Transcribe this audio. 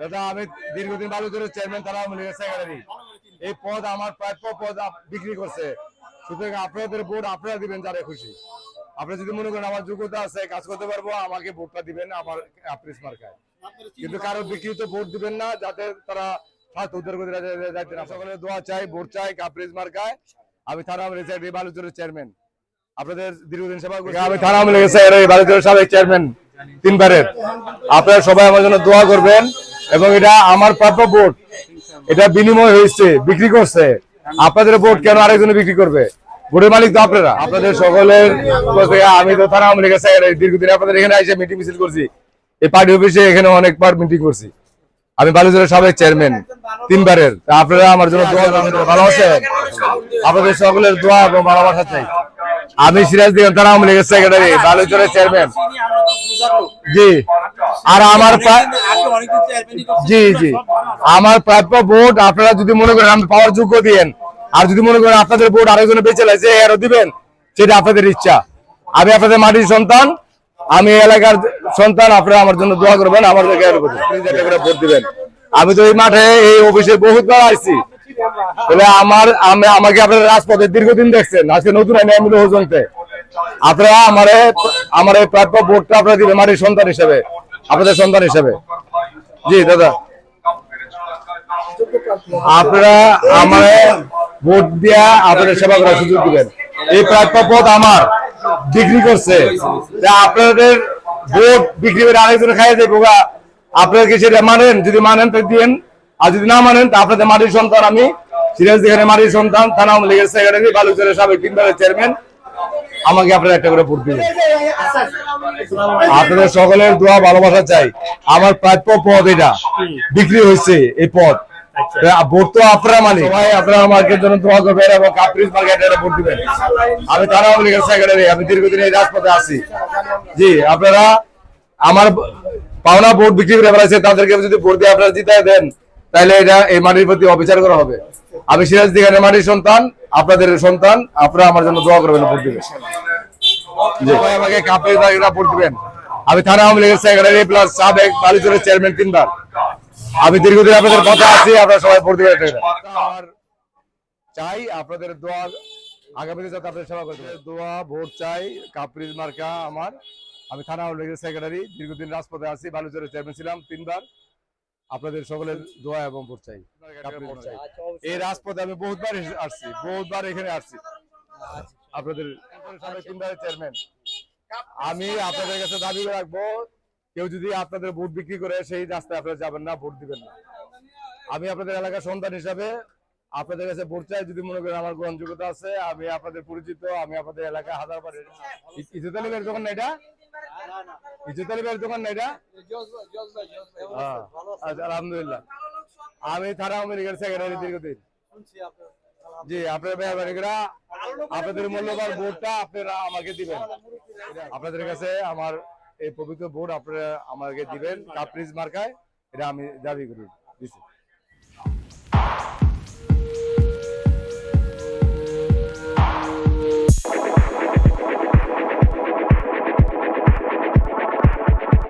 দাদা, আমি দীর্ঘদিন বালুচরের চেয়ারম্যান, তারা আওয়ামী লীগের সেক্রেটারি এই পদ আমার প্রাপ্য পদ বিক্রি করছে। সুতরাং আপনাদের ভোট আপনারা দিবেন যারা খুশি। আপনারা যদি মনে করেন আমার যোগ্যতা আছে, কাজ করতে পারব, আমাকে ভোটটা দিবেন আমার আপ্রিস মার্কায়। কিন্তু কারও বিকৃত ভোট দিবেন না, যাতে তারা উদ্ধার করে না সকলে দোয়া চাই, ভোট চাই কাপ্রিজ মার্কায়। আমি থানা চেয়ারম্যান আপনাদের দীর্ঘদিন সেবা আমি চেয়ারম্যান তিনবারের। আপনারা সবাই আমার জন্য দোয়া করবেন। এবং এটা আমার প্রাপ্য ভোট। এটা বিনিময় হয়েছে, বিক্রি করছে। আপনাদের ভোট কেন আরেকজনে বিক্রি করবে? ভোটের মালিক তো আপনারা। আপনাদের সকলের আমি তো থানা আওয়ামী লীগের দীর্ঘদিন আপনাদের এখানে এসে মিটিং মিছিল করছি। এই পার্টি অফিসে এখানে অনেকবার মিটিং করছি। আমি বালুচরের সাবেক চেয়ারম্যান তিনবারের। আপনারা আমার জন্য ভালো আছেন? আপনাদের সকলের দোয়া এবং ভালোবাসা চাই। আমি সিরাজ দিগাম থানা আওয়ামী লীগের সেক্রেটারি বালুচরের চেয়ারম্যান জি। আর আমার জি জি। আমার প্রাপ্য ভোট আপনারা যদি মনে করেন আমি পাওয়ার যোগ্য দিয়েন। আর যদি মনে করেন আপনাদের ভোট আরেকজনে বেঁচে লাগছে এরও দিবেন সেটা আপনাদের ইচ্ছা। আমি আপনাদের মাটির সন্তান আমি এলাকার সন্তান আপনারা আমার জন্য দোয়া করবেন আমার ভোট দিবেন। আমি তো এই মাঠে এই অফিসে বহুতবার আসছি। তাহলে আমার আমি আমাকে আপনারা রাজপথে দীর্ঘদিন দেখছেন আজকে নতুন আইনে আমি লোকজনতে আপনারা আমার আমার এই প্রাপ্য ভোটটা আপনারা দিবেন মাটির সন্তান হিসেবে। আপনাদের সন্তান হিসেবে। জি, দাদা। আপনারা আমার ভোট দিয়া আপনাদের সেবা করার সুযোগ দিবেন। এই প্রাপ্য আমার, বিক্রি করছে। আপনাদের ভোট বিক্রি করে আরেকজন খাইয়ে দেবো গা। আপনারা কি সেটা মানেন? যদি মানেন তো দিন আর যদি না মানেন আপনাদের মাটির সন্তান আমি। সিরাজ দিঘানের মাটির সন্তান, থানা আওয়ামী লীগের সেক্রেটারি, বালুচরের সাবেক তিনবারের চেয়ারম্যান। আমাকে আপনারা একটা করে ভোট দিবেন। আপনাদের সকলের দোয়া, ভালোবাসা চাই। আমার প্রাপ্য পদ এটা। বিক্রি হয়েছে এই পদ। ভোট তো আপনারা সবাই আপনারা আমাকে জন্য দোয়া করবেন এবং কাপ্রিজ মার্কেট ভোট দিবেন। আমি থানা আওয়ামী সেক্রেটারি আমি দীর্ঘদিন এই রাজপথে আছি। জি আমার পাওনা ভোট বিক্রি করে তাদেরকে যদি ভোট দিয়ে আপনারা জিতায় দেন, তাহলে এটা এই মাটির প্রতি অবিচার করা হবে। আমি সিরাজ দিঘানের মাটির সন্তান আপনাদের সন্তান আপনারা আমার জন্য দোয়া করবেন ভোট দিবেন। আমাকে কাপে দাঁড়িয়ে ভোট দিবেন। আমি থানা আওয়ামী লীগের সেক্রেটারি প্লাস সাবেক বালিচরের চেয়ারম্যান তিনবার। আমি দীর্ঘদিন আপনাদের কথা আছি আপনারা সবাই ভোট দিবেন চাই আপনাদের দোয়া আগামীতে যাতে আপনাদের সেবা করতে দোয়া ভোট চাই কাপ্রিজ মার্কা আমার। আমি থানা আওয়ামী লীগের সেক্রেটারি দীর্ঘদিন রাজপথে আছি বালুচরের চেয়ারম্যান ছিলাম তিনবার। আপনাদের সকলের দোয়া এবং ভোট চাই। এই রাজপথে আমি বহুতবার আসছি বহুতবার এখানে আসছি। আপনাদের চেয়ারম্যান। আমি আপনাদের কাছে দাবি রাখব কেউ যদি আপনাদের ভোট বিক্রি করে সেই রাস্তায় আপনারা যাবেন না ভোট দিবেন না। আমি আপনাদের এলাকার সন্তান হিসাবে আপনাদের কাছে ভোট চাই যদি মনে করেন আমার গ্রহণযোগ্যতা আছে আমি আপনাদের পরিচিত আমি আপনাদের এলাকায় হাজার বারের ইজুতালি ভাইয়ের দোকান না এটা? ইজুতালি ভাইয়ের দোকান না এটা? হ্যাঁ, আচ্ছা, আলহামদুলিল্লাহ। আমি তারা সাথে সেক্রেটারি দীর্ঘদিন। জি আপনার আপনাদের মূল্যবান ভোটটা আপনারা আমাকে দিবেন। আপনাদের কাছে আমার এই পবিত্র ভোট আপনারা আমাকে দিবেন। কাপ্রিজ মার্কায় এটা আমি দাবি করি। দিচ্ছি